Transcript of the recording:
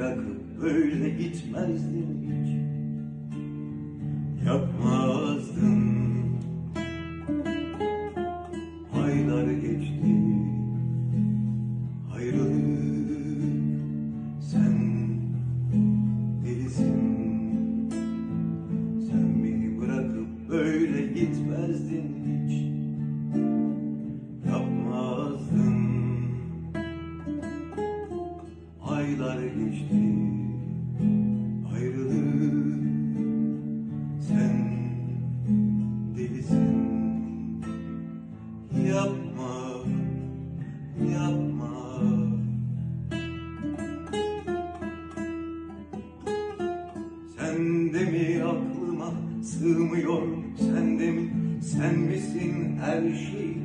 bırakıp böyle gitmezdin hiç. Yapmazdın Aylar geçti. Ayrılık. Sen delisin. Sen beni bırakıp böyle gitmezdin hiç Aylar geçti. Ayrılık Sen delisin. Yapma Yapma. Sen de mi aklıma sığmıyor? Sen de mi sen misin her şey